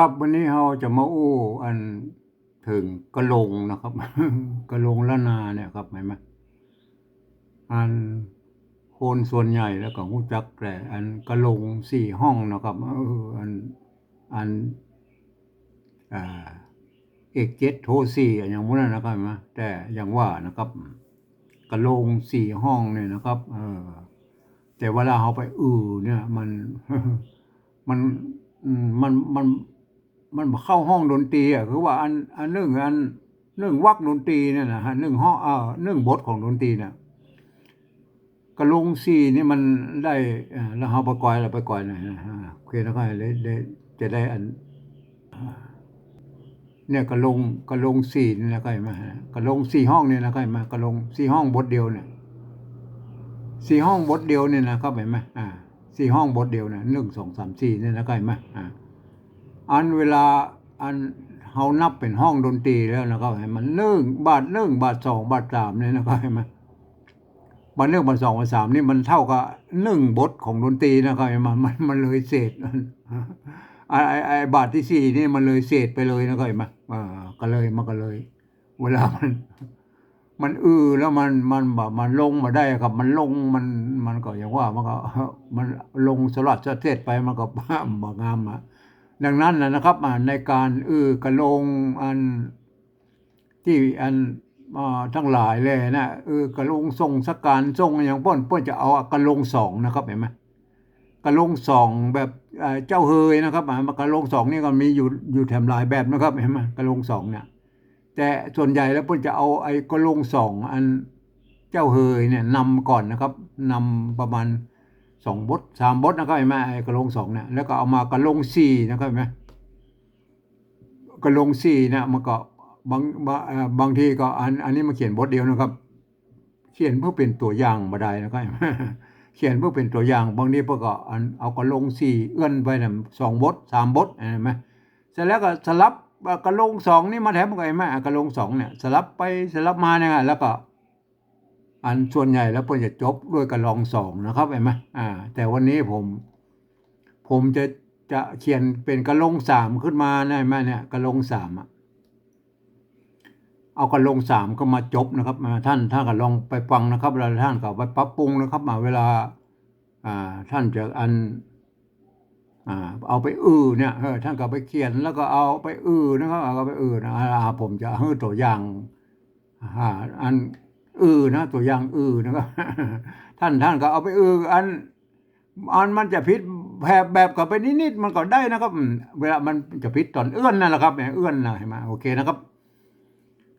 ครับวันนี้เราจะมาอู้อันถึงกระลงนะครับกระลงละนาเนี่ยครับเห็นไหมอันคนส่วนใหญ่แล้วก็หู้จักแต่อันกระลงสี่ห้องนะครับเอออันอันอ่าเอกเจ็ดโทสี่อย่างพวกนั้นนะครับเห็นไหมแต่อย่างว่านะครับกระลงสี่ห้องเนี่ยนะครับ เออแต่เวลาเขาไปอือเนี่ย มันมันมันมัน มันเข้าห้องดนตรีอะคือว่าอันอันหนึ่องอันหนึ่องวักดนตรีเนี่ยนะฮะหนึ่องห้องเออหนึ่องบทของดนตรีเนี่ยกระลงสี่นี่มันได้อ่อแล้วเขาไปกอยเราไปกอยหน่อยนะฮะโอเคแล้วก็เลยจะได้อัน เนี่ยกระลงกระลงสี่นี่นะก็เห็นไหมฮะกระลงสี่ห้องเนี่ยนะก็เห็นไหมกระลงสี่ห้องบทเดียวเนี่ยสี่ห้องบทเดียวเนี่ยนะครับเห็นไหมอ่าสี่ห้องบทเดียวเนี่ยหนึ่งสองสามสี่เนี่ยนะก็เห็นไหมอ่า อันเวลาอันเฮานับเป็นห้องดนตรีแล้วนะครับให้มันหนึ่องบาทหนึ่องบาทสองบาทสามเนี่ยนะครับเห็นไหมบาทหนึ่องบาทสองบาทสามนี่มันเท่ากับหนึ่งบทของดนตรีนะครับเห็นไหมมันมันเลยเศษไอไอไอบาทที่สี่นี่มันเลยเศษไปเลยนะครับเห็นไหมอ่าก็เลยมันก็เลย เวลามัน มันอือแล้วมันมันแบบมันลงมาได้ครับ มันลงมันมันก็อย่างว่ามันก็มันลงสลัดสะเทศไปมันก็บ่งามอะ ดังนั้นนะครับในการเออกระลงอันที่อันทั้งหลายเลยนะเออกระลงทรงสกการทรงอย่างป้นป้นจะเอากระลงสองนะครับเห็นไหมกระลงสองแบบเจ้าเฮยนะครับอ่ากระลงสองนี่ก็มีอยู่อยู่แถมหลายแบบนะครับเห็นไหมกระลงสองเนี่ยแต่ส่วนใหญ่แล้วป้นจะเอาไอ้กระลงสองอันเจ้าเฮยเนี่ยนำก่อนนะครับนำประมาณ สองบทสามบทนะครับเห็นไหมไอ้กระลงสองเนี่ยแล้วก็เอามากระลงสี่นะครับเห็นไหมกระลงสี่เนี่ยมันก็บางบางบางทีก็อันอันนี้มาเขียนบทเดียวนะครับ เขียนเพื่อเป็นตัวอย่างมาได้นะครับเขียนเพื่อเป็นตัวอย่าง บางทีเพื่อก็อันเอากระลงสี่เอื้อนไปนี่ยสองบทสามบทเห็นไหมเสร็จแล้วก็สลับกระลงสองนี่มาแถมกันเห็นไหมอะกระลงสองเนี่ยสลับไปสลับมาเนี่ยแล้วก็ อันส่วนใหญ่แล้วเพื่อจะจบด้วยกระลองสองนะครับเห็นไหมอ่า แต่วันนี้ผม ผมจะจะเขียนเป็นกระลงสามขึ้นมาได้ไหมเนี่ยกระลงสามอะเอากระลงสามก็มาจบนะครับอ่าท่านท่านก็ลองไปฟังนะครับแล้วท่านก็ไปปรับปรุงนะครับมาเวลาอ่าท่านจะอันอ่าเอาไปอือเนี่ยเออท่านก็ไปเขียนแล้วก็เอาไปอือนะครับเอาไปอือนะผมจะให้ตัวอย่างอ่าอัน อือนะตัวอย่างอือนะครับท่านท่านก็เอาไปอืออันอันมันจะพิษแบบแบบกับไปนิดๆมันก็ได้นะครับ เวลามันจะพิษตอนเอื้อนนั่นแหละครับเนี่ยเอื้อนนะเห็นไหมโอเคนะครับ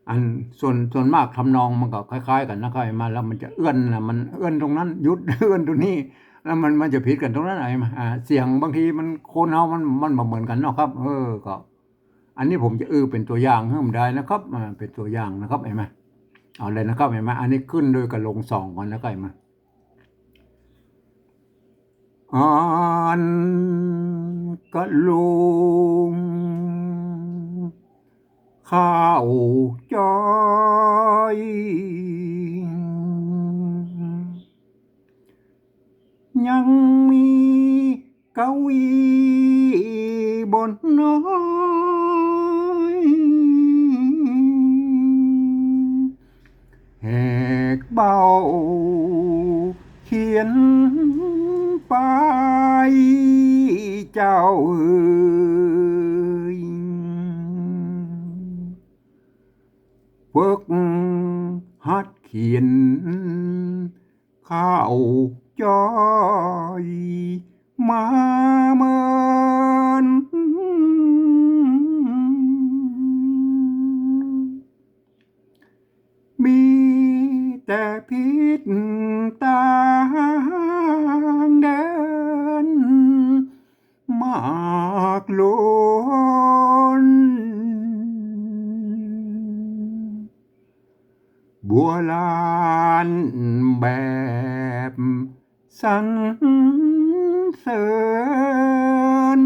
อันส่วนส่วนมากทำนองมันก็คล้าย ๆ กันนะครับเห็นมาแล้วมันจะเอื้อนนะมันเอื้อนตรงนั้นยุดเอื้อนตรงนี้ แล้วมันมันจะผิดกันตรงนั้นไหนมาเสียงบางทีมันโคนเฮามันมันเหมือนกันเนาะครับ เออก็ อันนี้ผมจะเออเป็นตัวอย่างให้ผมได้นะครับอ่าเป็นตัวอย่างนะครับเห็นไหม เอาเลยนะครับเห็นไหมอันนี้ขึ้นด้วยกระลงสองก่อนแล้วก็เห็นไหมอ่านกระลงข้าวจอยยังมีเก้าอี้บนน้อ เบา เขียนไปเจ้าเอ๋ยฝึกหัดเขียน ข้าวจอย มาเมิน บัวลานแบบสันเสริญ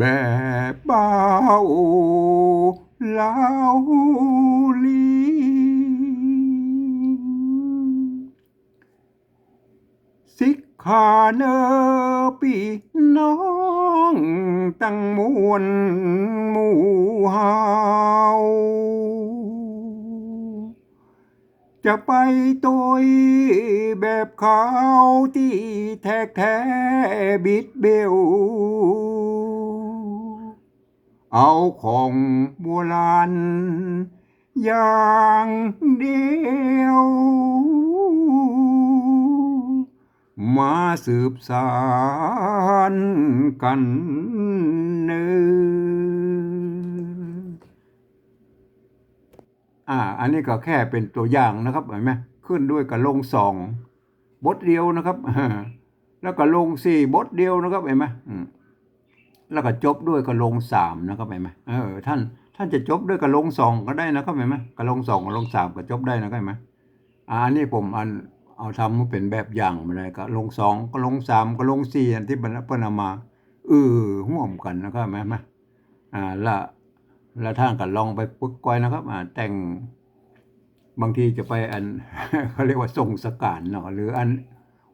แบบเบาเล่าลีสิกขาเนอปีน้องตั้งมวลหมู่เฮาจะไปโตยแบบเขาที่แท้แท้บิดเบล เอาของโบราณอย่างเดียว มาสืบสารกันเนออ่า อันนี้ก็แค่เป็นตัวอย่างนะครับเห็นไหมขึ้นด้วยกับลงสองบทเดียวนะครับ แล้วก็ลงสี่บทเดียวนะครับเห็นไหม แล้วก็จบด้วยกระลงสามนะครับเห็นไหมเออท่านท่านจะจบด้วยกระลงสองก็ได้นะครับเห็นไหมกระลงสองกระลงสามก็จบได้นะครับไหมอ่าอันนี้ผมอันเอาทำมาเป็นแบบอย่างมาเลยก็ลงสองก็ลงสามก็ลงสี่อันที่บรรพนำมาเออห่วมกันนะครับเห็นไหมอ่าละแล้วท่านก็ลองไปฝึกก้อยนะครับ อ่า แต่งบางทีจะไปอันเขาเรียกว่าทรงสการเนาะหรืออัน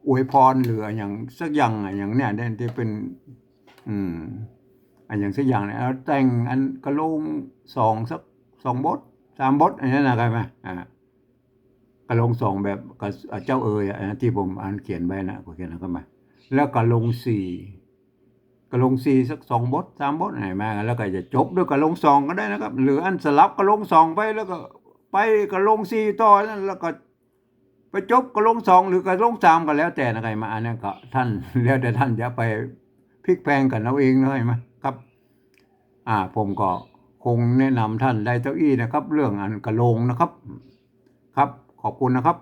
อวยพรหรืออย่างสักอย่างอะอย่างเนี้ยเนี่ยที่เป็น อืม อันอย่างสักอย่างเนี่ยเอาแต่งอันกระโลงสองสักสองบทสามบทอันนี้นะครับไหมอ่ากระลงสองแบบกับเจ้าเอ๋ยอะที่ผมอ่านเขียนไว้นะก็เขียนนะครับมาแล้วกระลงสี่กระลงสี่สักสองบทสามบทไหนมาแล้วก็จะจบด้วยกระลงสองก็ได้นะครับ หรืออันสลับกระลงสองไปแล้วก็ ไปกระลงสี่ต่อนั่นแล้วก็ไปจบกระลงสองหรือกระลงสามก็แล้วแต่นะครับมาอันนี้ก็ท่านแล้วแต่ท่านจะไป พลิกแพงกันเอาเองเลยไหมครับ อ่าผมก็คงแนะนำท่านได้เจ้าอี้นะครับ เรื่องอันกระโลงนะครับ ครับขอบคุณนะครับ